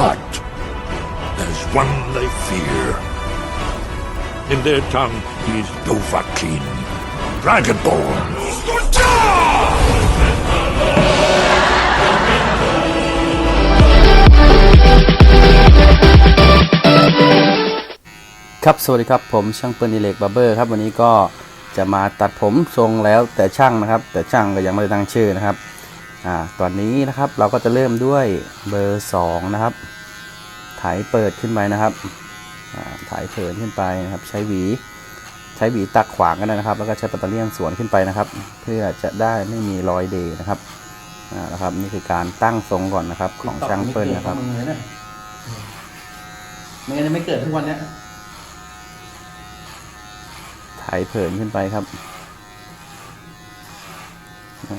But there's one they fear. In their tongue, he's Dovahkiin, Dragonborn. ครับ สวัสดีครับ ผมช่างเปิ้ลอิเล็กบาร์เบอร์ครับ วันนี้ก็จะมาตัดผมทรงแล้วแต่ช่างนะครับ แต่ช่างก็ยังไม่ได้ตั้งชื่อนะครับ อ่าตอนนี้นะครับเราก็จะเริ่มด้วยเบอร์2นะครับถ่ายเปิดขึ้นไปนะครับอ่าถ่ายเผินขึ้นไปนะครับ ใช้หวี ใช้หวีตักขวางกันนะครับ แล้วก็ใช้ปัตเตอร์เลียนสวนขึ้นไปนะครับ เพื่อจะได้ไม่มีรอยเดย์นะครับอ่านะครับ นี่คือการตั้งทรงก่อนนะครับ ของช่างเปิ้ลนะครับมึงเลยเนี่ยไม่งั้นจะไม่เกิดทุกวันเนี้ยถ่ายเผินขึ้นไปครับอื ม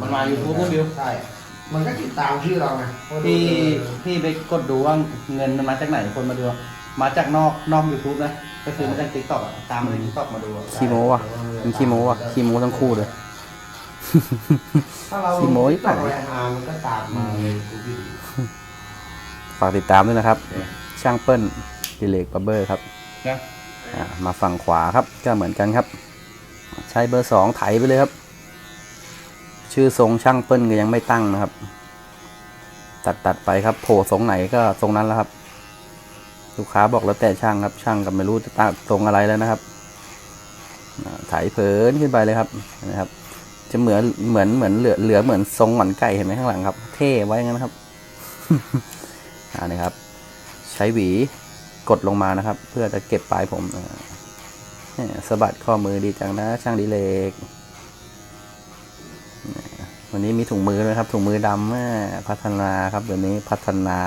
มันมาอยู่ทุกพวกบิวใช่ มันก็ติดตามชื่อเราไงพี่พี่ไปกดดูว่าเงินมันมาจากไหนคนมาดู มาจากนอกนอกยูทูบนะ ก็คือมาจากติ๊กต็อกตามมาในติ๊กต็อกมาดูอะขี้โม้ว่ะมันขี้โม้ว่ะขี้โม้ทั้งคู่เลยถ้าเราขี้โม้อีกต่อหน่อยแรงงานมันก็ตามมาเลยทุกทีฝากติดตามด้วยนะครับ ช่างเปิ้ลดิเลกบับเบอร์ครับนะอ่ามาฝั่งขวาครับก็เหมือนกันครับ ใช้เบอร์สองไถไปเลยครับ ชื่อทรงช่างเปิ้ลก็ยังไม่ตั้งนะครับ ตัดตัดไปครับ โผล่ทรงไหนก็ทรงนั้นแล้วครับ ลูกค้าบอกแล้วแต่ช่างครับ ช่างก็ไม่รู้จะตั้งทรงอะไรแล้วนะครับอ่าไถเผินขึ้นไปเลยครับนะครับ จะเหมือนเหมือนเหมือนเหลือเหลือเหมือนทรงหวานไก่เห็นไหมข้างหลังครับ เท่ไว้งั้นครับอ่านี่ครับ ใช้หวีกดลงมานะครับ เพื่อจะเก็บปลายผม สะบัดข้อมือดีจังนะ ช่างดีเลกวันนี้มีถุงมือด้วยครับ ถุงมือดำพัฒนาครับเดี๋ยวนี้พัฒนา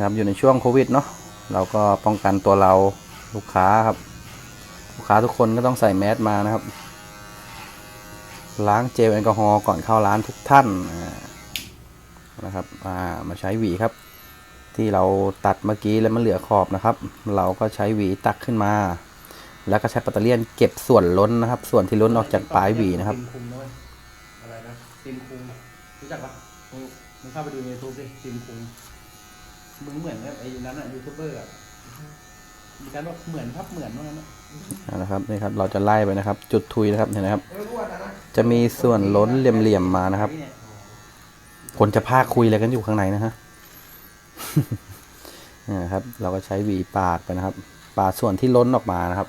ครับอยู่ในช่วงโควิดเนาะเราก็ป้องกันตัวเราลูกค้าครับ ลูกค้าทุกคนก็ต้องใส่แมสมานะครับ ล้างเจลแอลกอฮอล์ก่อนเข้าร้านทุกท่านนะครับมาใช้หวีครับ ที่เราตัดเมื่อกี้แล้วมันเหลือขอบนะครับ เราก็ใช้หวีตักขึ้นมา แล้วก็ใช้ปัตเตอร์เลียนเก็บส่วนล้นนะครับ ส่วนที่ล้นออกจากปลายหวีนะครับซิมคุมนะเว้ยอะไรนะซิมคุมรู้จักปะมึงมึงเข้าไปดูในยูทูบดิซิมคุมมึงเหมือนกับไอ้นั้นอะยูทูบเบอร์อะมีการบอกเหมือนครับเหมือนว่างั้นอะนะครับนี่ครับเราจะไล่ไปนะครับ จุดทุยนะครับเห็นไหมครับเอออ้วนนะนะจะมีส่วนล้นเหลี่ยมๆมานะครับเนี่ยคนจะพาคุยอะไรกันอยู่ข้างในนะฮะ นี่นะครับ เราก็ใช้หวีปาดไปนะครับ ปาดส่วนที่ล้นออกมานะครับ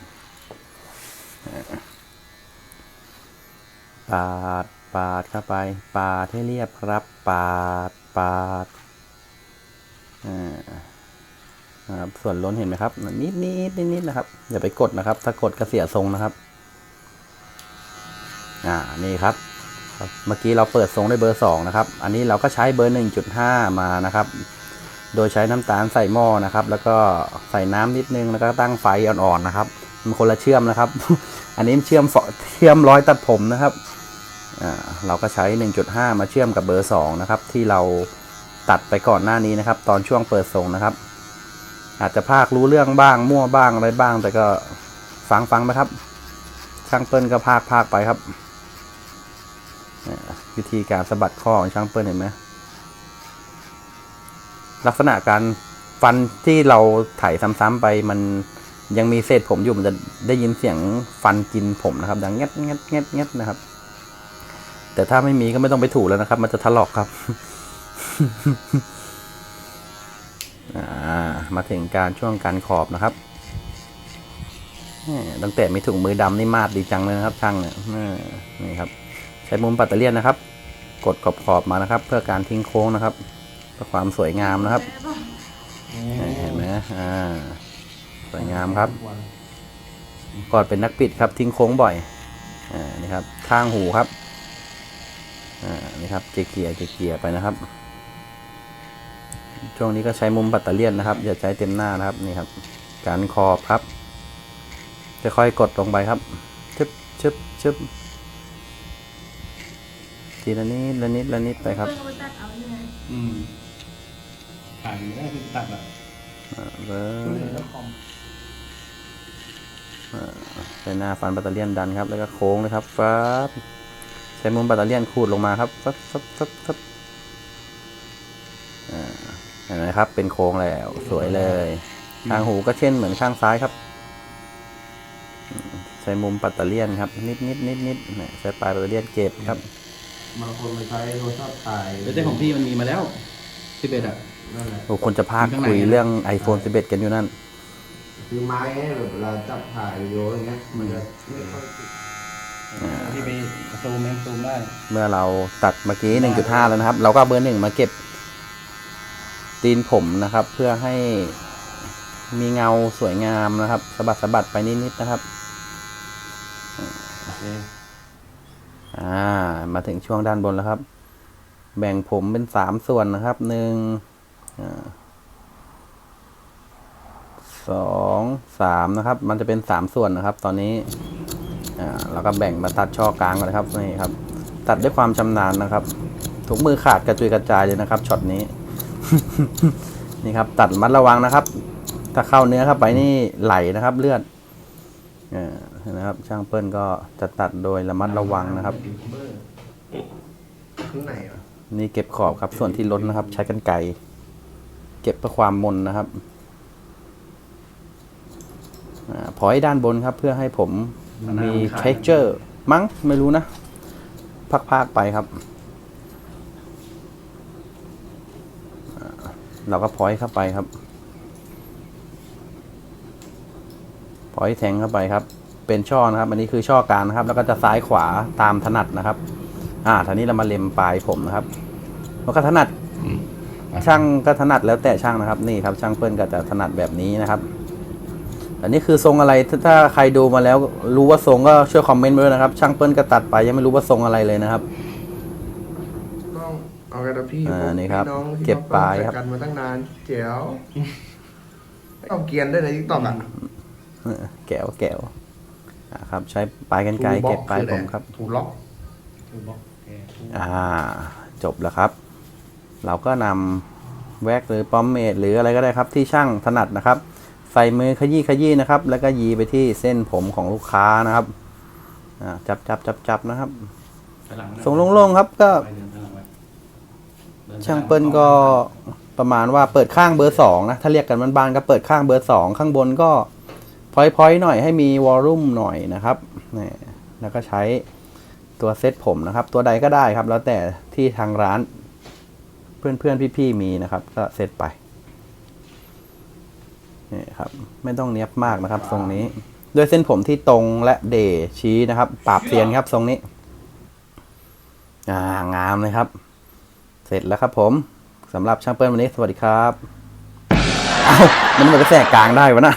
ปาด ปาดเข้าไป ปาดให้เรียบครับ ปาด ปาดนะครับส่วนล้นเห็นไหมครับ นิดนิดนิดนิดนะครับ อย่าไปกดนะครับ ถ้ากดก็เสียทรงนะครับ อ่า นี่ครับ เมื่อกี้เราเปิดทรงด้วยเบอร์2นะครับ อันนี้เราก็ใช้เบอร์1.5มานะครับ โดยใช้น้ำตาลใส่หม้อนะครับ แล้วก็ใส่น้ำนิดนึงแล้วก็ตั้งไฟอ่อนๆนะครับ มันคนละเชื่อมนะครับ อันนี้เชื่อมเชื่อมร้อยตัดผมนะครับอ่าเราก็ใช้ 1.5 มาเชื่อมกับเบอร์ 2 นะครับ ที่เราตัดไปก่อนหน้านี้นะครับ ตอนช่วงเปิดทรงนะครับ อาจจะพากรู้เรื่องบ้างมั่วบ้างอะไรบ้าง แต่ก็ฟังฟังไหมครับ ช่างเปิ้ลก็พากพากไปครับวิธีการสะบัดข้อของช่างเปิ้ลเห็นไหม ลักษณะการฟันที่เราไถซ้ำๆไปมันยังมีเศษผมอยู่มันจะได้ยินเสียงฟันกินผมนะครับ ดังเงี้ยเงี้ยเงี้ยเงี้ยนะครับ แต่ถ้าไม่มีก็ไม่ต้องไปถูแล้วนะครับ มันจะถลอกครับามาถึงการช่วงการขอบนะครับตั้งแต่มีถุงมือดำนี่มาดดีจังเลยนะครับ ช่างเนี่ยนี่ครับ ใช้มุมปัตเตอร์เลียนนะครับ กดขอบขอบๆมานะครับ เพื่อการทิ้งโค้งนะครับ เพื่อความสวยงามนะครับเห็นไหมอ่าสวยงามครับก่อนเป็นนักปิดครับ ทิ้งโค้งบ่อยอ่านี่ครับข้างหูครับอ่านี่ครับเกลี่ยๆเกลี่ยๆไปนะครับ ช่วงนี้ก็ใช้มุมปัตเตอร์เลียนนะครับ อย่าใช้เต็มหน้านะครับนี่ครับการขอบครับจะค่อยๆกดลงไปครับชึบชึบชึบทีละนิดละนิดละนิดไปครับ อืม ถ่ายอยู่ได้คือตัดแบบอ่าเบิร์ช่วยเหลือแล้วคอมใส่หน้าฟันปัตเตอร์เลียนดันครับ แล้วก็โค้งเลยครับฟ้าบใช้มุมปัตเตอร์เลียนขูดลงมาครับซับซับซับซับอ่าเห็นไหมครับ เป็นโค้งแล้วสวยเลยข้างหูก็เช่นเหมือนข้างซ้ายครับอืมใช้มุมปัตเตอร์เลียนครับ นิดนิดนิดนิดเนี่ยใช้ปลายปัตเตอร์เลียนเก็บครับบางคนมันใช้โทรศัพท์ถ่ายแต่ของพี่มันมีมาแล้วสิบเอ็ดอะ นั่นแหละโอ้คนจะพากคุยเรื่อง iPhone 11 กันอยู่นั่น คือไม้ไงแบบเวลาจับถ่ายวิดีโออย่างเงี้ยมันจะไม่ค่อยติดพี่ไปซูมเองซูมได้เมื่อเราตัดเมื่อกี้ 1.5 แล้วนะครับ เราก็เอาเบอร์หนึ่งมาเก็บ ตีนผมนะครับ เพื่อให้มีเงาสวยงามนะครับสะบัดสะบัดไปนิดๆนะครับโอเคอ่า มาถึงช่วงด้านบนแล้วครับ แบ่งผมเป็นสามส่วนนะครับหนึ่งอ่า สองสามนะครับ มันจะเป็นสามส่วนนะครับ ตอนนี้อ่าแล้วก็แบ่งมาตัดช่อกลางก่อนนะครับนี่ครับ ตัดด้วยความชำนาญนะครับถุงมือขาดกระจุยกระจายเลยนะครับช็อตนี้ นี่ครับ ตัดมัดระวังนะครับ ถ้าเข้าเนื้อเข้าไปนี่ไหลนะครับ เลือดอ่านะครับ ช่างเปิ้ลก็จะตัดโดยระมัดระวังนะครับข้างในอะนี่เก็บขอบครับส่วนที่ล้นนะครับ ใช้กันไกรเก็บเพื่อความมนนะครับอาพอยด้านบนครับเพื่อให้ผมมี texture มั้งไม่รู้นะ พักๆไปครับอ่าเราก็พอยเข้าไปครับพอยแทงเข้าไปครับ เป็นช่อนะครับ อันนี้คือช่อกลางนะครับ แล้วก็จะซ้ายขวาตามถนัดนะครับ อ่าทีนี้เรามาเล็มปลายผมนะครับมันก็ถนัด ช่างก็ถนัดแล้วแต่ช่างนะครับนี่ครับช่างเปิ้ลก็จะถนัดแบบนี้นะครับ อันนี้คือทรงอะไรถ้าถ้าใครดูมาแล้วรู้ว่าทรงก็ช่วยคอมเมนต์มาด้วยนะครับ ช่างเปิ้ลก็ตัดไปยังไม่รู้ว่าทรงอะไรเลยนะครับต้องเอากันนะพี่อ่านี่ครับพี่องที่เก็บปลายครับใส่กันมาตั้งนานเจ๋วเอาเกรียนได้ในทิกตอกอะเออแก้วแก้วอ่าครับ ใช้ปลายกันไกรเก็บปลายผมครับถูล็อกทูบ็อกโอเคอ่า จบแล้วครับ เราก็นำแว็กหรือป้อมเมดหรืออะไรก็ได้ครับที่ช่างถนัดนะครับ ใส่มือขยี้ขยี้นะครับ แล้วก็ยีไปที่เส้นผมของลูกค้านะครับอ่าจับจับจับจับนะครับไปหลังนะทรงโล่งๆครับก็ไปเดินไปหลังไว้ดินไปช่างเปิ้ลก็ประมาณว่าเปิดข้างเบอร์สองนะถ้าเรียกกันบ้านๆก็เปิดข้างเบอร์สองข้างบนก็พอยๆหน่อยให้มีวอลลุ่มหน่อยนะครับนี่แล้วก็ใช้ตัวเซตผมนะครับ ตัวใดก็ได้ครับ แล้วแต่ที่ทางร้าน เพื่อนๆพี่ๆมีนะครับ ก็เซตไปนี่ครับ ไม่ต้องเนี้ยบมากนะครับ ทรงนี้ด้วยเส้นผมที่ตรงและเดชี้นะครับปราบเซียนครับ ทรงนี้อ่างามเลยครับ เสร็จแล้วครับผมสำหรับช่างเปิ้ลวันนี้สวัสดีครับ เอ้ามันเหมือนกระแสกกลางได้วะนะ